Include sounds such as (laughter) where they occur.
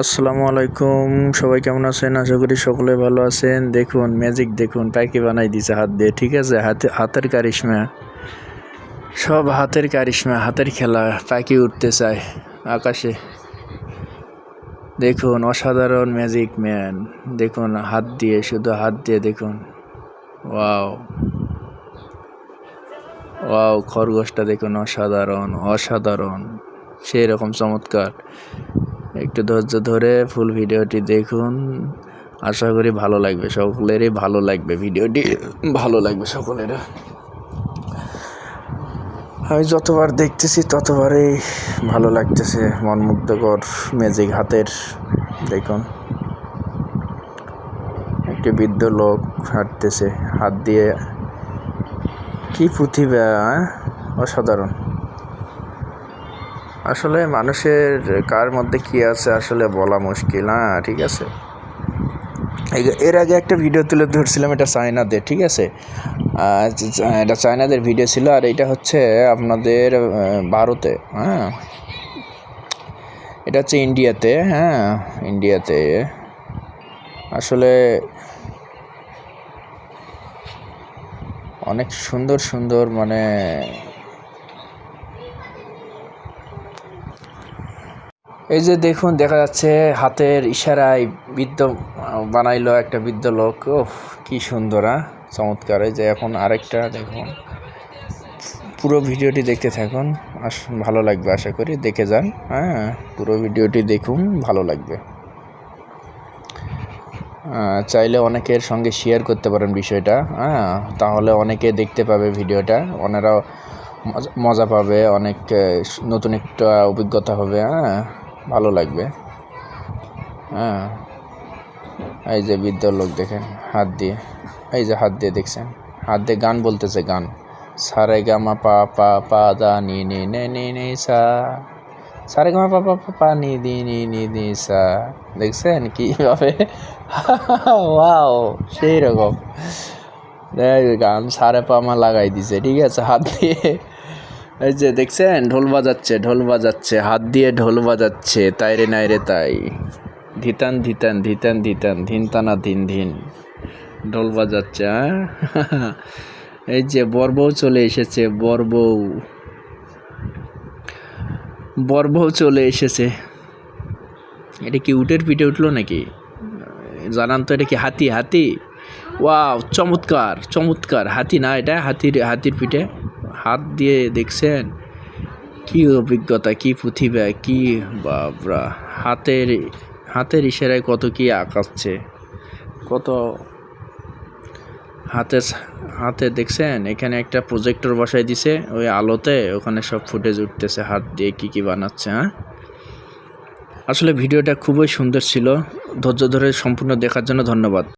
আসসালামু আলাইকুম। সবাই কেমন আছেন? আশা করি সকলে ভালো আছেন। দেখুন ম্যাজিক দেখুন। পাইকি বানাই দিছে হাত দিয়ে, ঠিক আছে? হাতে, হাতের কারিশমা। সব হাতের কারিশমা, হাতের খেলা পাখি উঠতে চায় আকাশে। দেখুন, অসাধারণ ম্যাজিক ম্যান দেখুন, হাত দিয়ে, শুধু হাত দিয়ে দেখুন। ওয়াও। ওয়াও, খরগোশটা দেখুন, অসাধারণ অসাধারণ। সেই রকম চমৎকার। একটু ধৈর্য ধরে ফুল ভিডিওটি দেখুন। আশা করি ভালো লাগবে সকলেরই, ভালো লাগবে ভিডিওটি, ভালো লাগবে সকলের আমি যতবার দেখতেছি ততবারই ভালো লাগতেছে মনমুগ্ধকর ম্যাজিক হাতের, দেখুন। একটি বৃদ্ধ লোক হাঁটতেছে, হাত দিয়ে। কি প্রতিভা? অসাধারণ। আসলে মানুষের কার মধ্যে কি আছে আসলে বলা মুশকিল হ্যাঁ ঠিক আছে। এর আগে একটা ভিডিও তুলে ধরছিলাম, এটা চায়নাদের, ঠিক আছে? এটা চায়নাদের ভিডিও ছিল, আর এটা হচ্ছে আপনাদের ভারতে হ্যাঁ। এটা হচ্ছে ইন্ডিয়াতে হ্যাঁ ইন্ডিয়াতে। আসলে অনেক সুন্দর সুন্দর মানে এই যে দেখুন, দেখা যাচ্ছে হাতের ইশারায় বৃদ্ধ, বানাইলো একটা বৃদ্ধ লোক। ও কি সুন্দর হ্যাঁ? চমৎকার। এই যে এখন আরেকটা, দেখুন। পুরো ভিডিওটি দেখতে থাকুন। আস, ভালো লাগবে আশা করি। দেখে যান হ্যাঁ? পুরো ভিডিওটি দেখুন, ভালো লাগবে। চাইলে অনেকের সঙ্গে শেয়ার করতে পারেন বিষয়টা হ্যাঁ? তাহলে অনেকে দেখতে পাবে ভিডিওটা। ওনারাও মজা পাবে, অনেক নতুন একটা অভিজ্ঞতা হবে হ্যাঁ? ভালো লাগবে। হ্যাঁ। এই যে বৃদ্ধ লোক দেখেন, হাত দিয়ে। এই যে হাত দিয়ে দেখছেন? হাত দিয়ে গান বলতেছে গান। সারে গামা পা পা পা, দা, নি নি, নে, নি নি, সা। সারে গামা পা পা পা পা, নি, দি, নি নি নি সা। দেখছেন কীভাবে? (laughs) ওয়াও সেই রকম গান সারে পা মা লাগাই দিছে, ঠিক আছে? হাত দিয়ে। এই যে দেখছেন, ঢোল বাজাচ্ছে ঢোল বাজাচ্ছে, হাত দিয়ে ঢোল বাজাচ্ছে, তাই রে, নাই রে, তাই। ধিতান ধিতান ধিতান ধিতান, ধিন তানা, ধিন ধিন। ঢোল বাজাচ্ছে (laughs) এই যে বরবউ চলে এসেছে বরবউ বরবউ চলে এসেছে। এটা কি উটের পিঠে উঠল নাকি? জানান তো, এটা কি হাতি? হাতি? ওয়াও, চমৎকার চমৎকার। হাতি না এটা? হাতির হাতির পিঠে? হাত দিয়ে দেখছেন? কি অভিজ্ঞতা, কি প্রতিভা, কি বাবরা। হাতের হাতের ইশারায় কত কি আঁকাচ্ছে কত হাতে হাতে দেখছেন? এখানে একটা প্রজেক্টর বসাই দিছে, ওই আলোতে। ওখানে সব ফুটেজ উঠতেছে, হাত দিয়ে কি কি বানাচ্ছে হ্যাঁ? আসলে ভিডিওটা খুবই সুন্দর ছিল। ধৈর্য ধরে সম্পূর্ণ দেখার জন্য ধন্যবাদ।